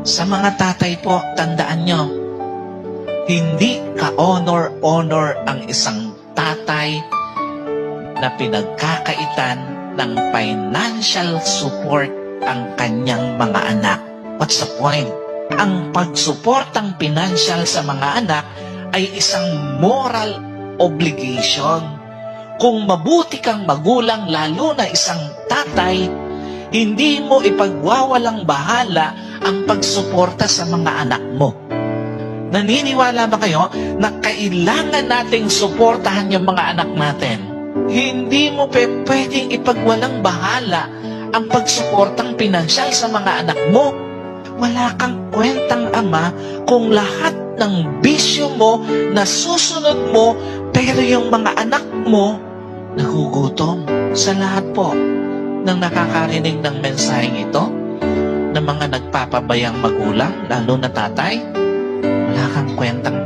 Sa mga tatay po, tandaan nyo, hindi ka-honor-honor ang isang tatay na pinagkakaitan ng financial support ang kanyang mga anak. What's the point? Ang pagsuportang financial sa mga anak ay isang moral obligation. Kung mabuti kang magulang, lalo na isang tatay, hindi mo ipagwawalang bahala ang pagsuporta sa mga anak mo. Naniniwala ba kayo na kailangan nating suportahan yung mga anak natin? Hindi mo pe pwedeng ipagwalang bahala ang pagsuportang pinansyal sa mga anak mo. Wala kang kwentang ama kung lahat ng bisyo mo na susunod mo pero yung mga anak mo nagugutom. Sa lahat po ng nakakarinig ng mensaheng ito, ng mga nagpapabayang magulang, lalo na tatay, wala kang kwentang